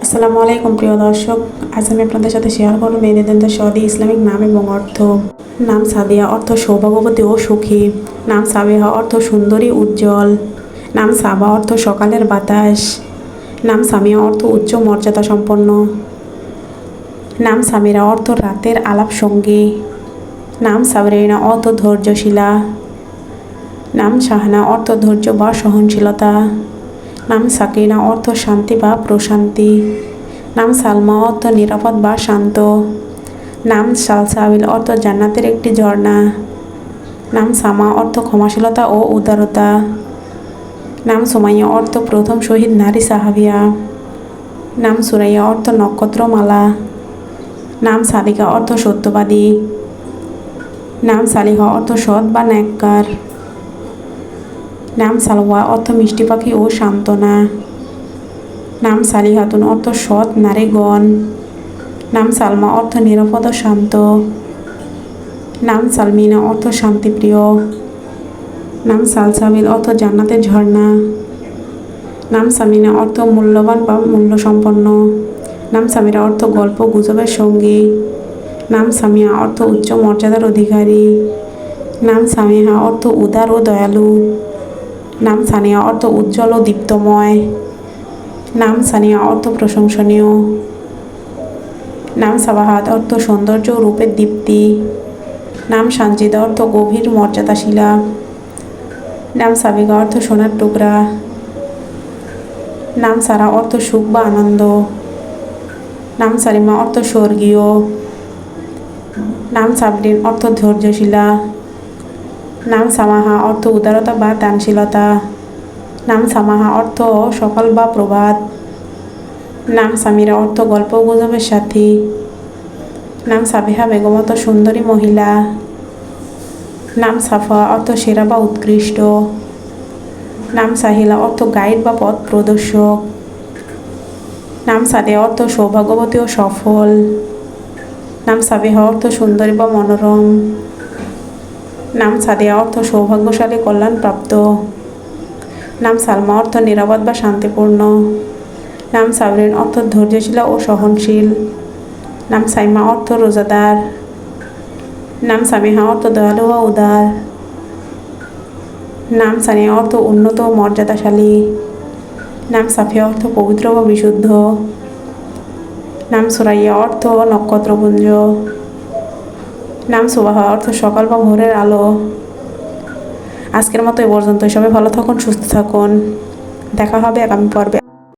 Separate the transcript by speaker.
Speaker 1: আসসালামু আলাইকুম, প্রিয় দর্শক। আজ আমি আপনাদের সাথে শেয়ার করব মেহেদিনদের সৌদি ইসলামিক নাম এবং অর্থ। নাম সাদিয়া অর্থ সৌভাগ্যবতী ও সুখী। নাম সাবেহা অর্থ সুন্দরী, উজ্জ্বল। নাম সাবা অর্থ সকালের বাতাস। নাম সামিয়া অর্থ উচ্চ মর্যাদা সম্পন্ন। নাম সামিরা অর্থ রাতের আলাপ সঙ্গী। নাম সাবরিনা অর্থ ধৈর্যশীলা। নাম শাহানা অর্থ ধৈর্য বা সহনশীলতা। নাম সাকিনা, অর্থ শান্তি বা প্রশান্তি। নাম সালমা, অর্থ নিরাপদ বা শান্ত। নাম সালসাবিল, অর্থ জান্নাতের একটি ঝর্ণা। নাম সামা, অর্থ ক্ষমাশীলতা ও উদারতা। নাম সোমাইয়া, অর্থ প্রথম শহীদ নারী সাহাবিয়া। নাম সুরাইয়া, অর্থ নক্ষত্রমালা। নাম সাদিকা অর্থ সত্যবাদী। নাম সালিহা, অর্থ সৎ বা ন্যাক্কার। নাম সালোয়া, অর্থ মিষ্টি পাখি ও সান্ত্বনা। নাম সালিহাতুন, অর্থ সৎ নারীগণ। নাম সালমা, অর্থ নিরাপদ শান্ত। নাম সালমিনা, অর্থ শান্তিপ্রিয়। নাম সালসাবিল, অর্থ জান্নাতের ঝর্ণা। নাম সামিনা, অর্থ মূল্যবান বা মূল্যসম্পন্ন। নাম সামিরা, অর্থ গল্প, গুজবের সঙ্গী। নাম সামিয়া, অর্থ উচ্চ মর্যাদার অধিকারী। নাম সামিহা, অর্থ উদার ও দয়ালু। নাম সানিয়া, অর্থ উজ্জ্বল ও দীপ্তময়। নাম সানিয়া, অর্থ প্রশংসনীয়। নাম সাবাহাত, অর্থ সৌন্দর্য রূপের দীপ্তি। নাম সানজিদা, অর্থ গভীর মর্যাদাশীলা। নাম সাবিকা অর্থ সোনার টুকরা। নাম সারা, অর্থ সুখ বা আনন্দ। নাম সারিমা, অর্থ স্বর্গীয়। নাম সাবরিন অর্থ ধৈর্যশীলা। নাম সামাহা অর্থ উদারতা বা দানশীলতা। নাম সামাহা অর্থ সকাল বা প্রভাত। নাম সামিরা অর্থ গল্প গুজবের সাথী। নাম সাবিহা বেগম অর্থ সুন্দরী মহিলা। নাম সাফা অর্থ সেরা বা উৎকৃষ্ট। নাম সাহিলা অর্থ গাইড বা পথ প্রদর্শক। নাম সাদে অর্থ সৌভাগ্যবতী ও সফল। নাম সাবিহা অর্থ সুন্দরী বা মনোরম। নাম সাদিয়া অর্থ সৌভাগ্যশালী, কল্যাণপ্রাপ্ত। নাম সালমা অর্থ নিরাপদ বা শান্তিপূর্ণ। নাম সাবরিন অর্থ ধৈর্যশীলা ও সহনশীল। নাম সাইমা অর্থ রোজাদার। নাম সামিহা অর্থ দয়ালু বা উদার। নাম সানিয়া অর্থ উন্নত ও মর্যাদাশালী। নাম সাফিয়া অর্থ পবিত্র বা বিশুদ্ধ। নাম সুরাইয়া অর্থ নক্ষত্রপুঞ্জ। নাম সুবাহ, অর্থ সকাল বা ভোরের আলো। আজকের মতো এ পর্যন্ত সবাই ভালো থাকুন, সুস্থ থাকুন। দেখা হবে আগামী পর্বে।